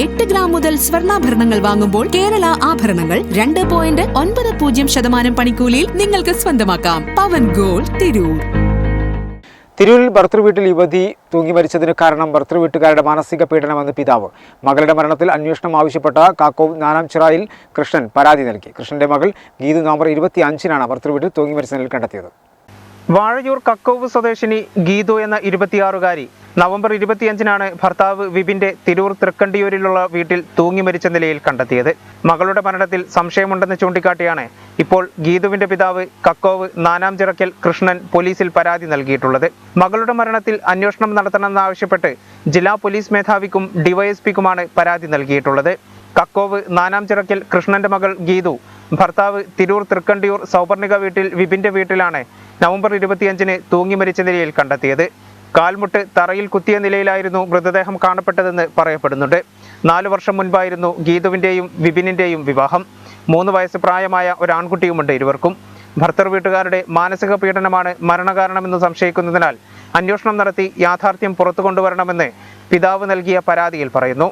എട്ട് ഗ്രാം മുതൽ സ്വർണാഭരണങ്ങൾ വാങ്ങുമ്പോൾ കേരള ആഭരണങ്ങൾ രണ്ട് പോയിന്റ് ഒൻപത് പൂജ്യം ശതമാനം പണിക്കൂലിയിൽ നിങ്ങൾക്ക് സ്വന്തമാക്കാം. പവൻ ഗോൾ തിരൂർ. തിരൂരിൽ ഭർത്തൃവീട്ടിൽ യുവതി തൂങ്ങി മരിച്ചതിന് കാരണം ഭർത്തൃവീട്ടുകാരുടെ മാനസിക പീഡനമെന്ന് പിതാവ്. മകളുടെ മരണത്തിൽ അന്വേഷണം ആവശ്യപ്പെട്ട കാക്കോവ് നാനാം ചിറായിൽ കൃഷ്ണൻ പരാതി നൽകി. കൃഷ്ണന്റെ മകൾ ഗീതു നവംബർ ഇരുപത്തി അഞ്ചിനാണ് ഭർത്തൃവീട്ടിൽ തൂങ്ങി മരിച്ച നിലയിൽ കണ്ടെത്തിയത്. വാഴയൂർ കക്കോവ് സ്വദേശിനി ഗീതു എന്ന ഇരുപത്തിയാറുകാരി നവംബർ ഇരുപത്തിയഞ്ചിനാണ് ഭർത്താവ് വിപിന്റെ തിരൂർ തൃക്കണ്ടിയൂരിലുള്ള വീട്ടിൽ തൂങ്ങി മരിച്ച നിലയിൽ കണ്ടെത്തിയത്. മകളുടെ മരണത്തിൽ സംശയമുണ്ടെന്ന് ചൂണ്ടിക്കാട്ടിയാണ് ഇപ്പോൾ ഗീതുവിന്റെ പിതാവ് കക്കോവ് നാനാം ചിറക്കൽ കൃഷ്ണൻ പോലീസിൽ പരാതി നൽകിയിട്ടുള്ളത്. മകളുടെ മരണത്തിൽ അന്വേഷണം നടത്തണമെന്നാവശ്യപ്പെട്ട് ജില്ലാ പോലീസ് മേധാവിക്കും ഡിവൈഎസ്പിക്കുമാണ് പരാതി നൽകിയിട്ടുള്ളത്. കക്കോവ് നാനാം ചിറക്കൽ കൃഷ്ണന്റെ മകൾ ഗീതു ഭർത്താവ് തിരൂർ തൃക്കണ്ടിയൂർ സൗപർണിക വീട്ടിൽ വിപിന്റെ വീട്ടിലാണ് നവംബർ ഇരുപത്തിയഞ്ചിന് തൂങ്ങി മരിച്ച നിലയിൽ കണ്ടെത്തിയത്. കാൽമുട്ട് തറയിൽ കുത്തിയ നിലയിലായിരുന്നു മൃതദേഹം കാണപ്പെട്ടതെന്ന് പറയപ്പെടുന്നുണ്ട്. നാലു വർഷം മുൻപായിരുന്നു ഗീതുവിന്റെയും വിപിനിന്റെയും വിവാഹം. മൂന്ന് വയസ്സ് പ്രായമായ ഒരു ആൺകുട്ടിയുമുണ്ട് ഇരുവർക്കും. ഭർത്തർ വീട്ടുകാരുടെ മാനസിക പീഡനമാണ് മരണകാരണമെന്ന് സംശയിക്കുന്നതിനാൽ അന്വേഷണം നടത്തി യാഥാർത്ഥ്യം പുറത്തു കൊണ്ടുവരണമെന്ന് പിതാവ് നൽകിയ പരാതിയിൽ പറയുന്നു.